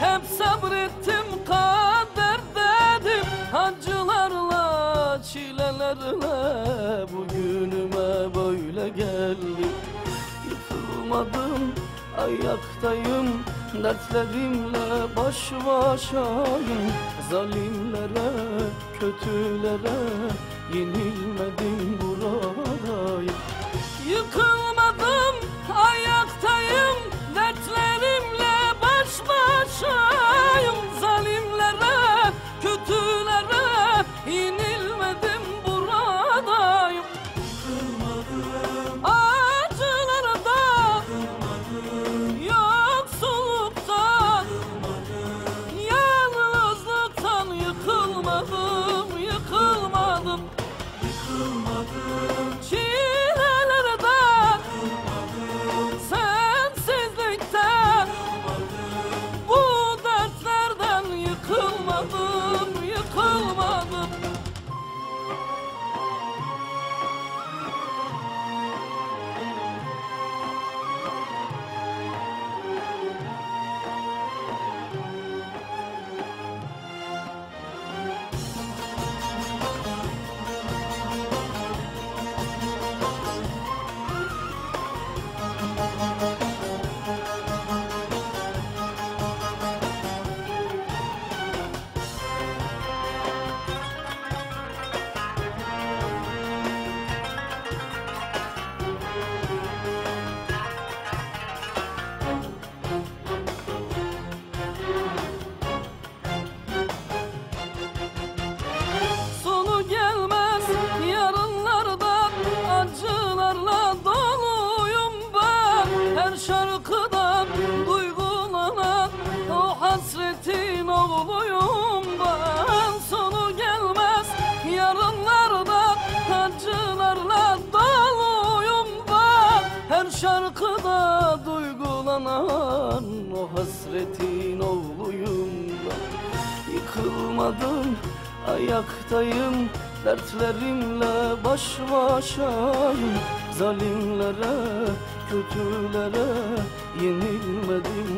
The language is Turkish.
Hep sabrettim kader dedim. Acılarla çilelerle Bugünüme böyle geldim. Yıkılmadım ayaktayım Dertlerimle baş başayım. Zalimlere, kötülere Yenilmedim. buradayım hasretin oğluyum. Yıkılmadım ayaktayım Dertlerimle baş başayım. Zalimlere, kötülere Yenilmedim